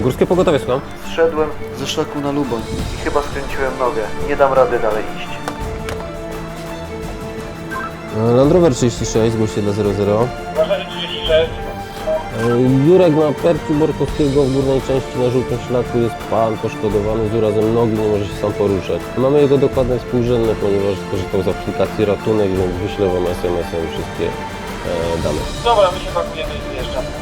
Górskie pogotowie, słucham. Zszedłem ze szlaku na Luboń i chyba skręciłem nogę. Nie dam rady dalej iść. Land Rover 36, zgłoś się dla 00. Uważaj 36. Jurek na Perciu Borkowskiego w górnej części na żółtym szlaku jest pan poszkodowany z urazem nogi, nie może się sam poruszać. Mamy jego dokładne współrzędne, ponieważ skorzystał z aplikacji Ratunek, więc wyślę Wam SMS-em wszystkie e, dane. Dobra, my się pakujemy i wyjeżdżamy.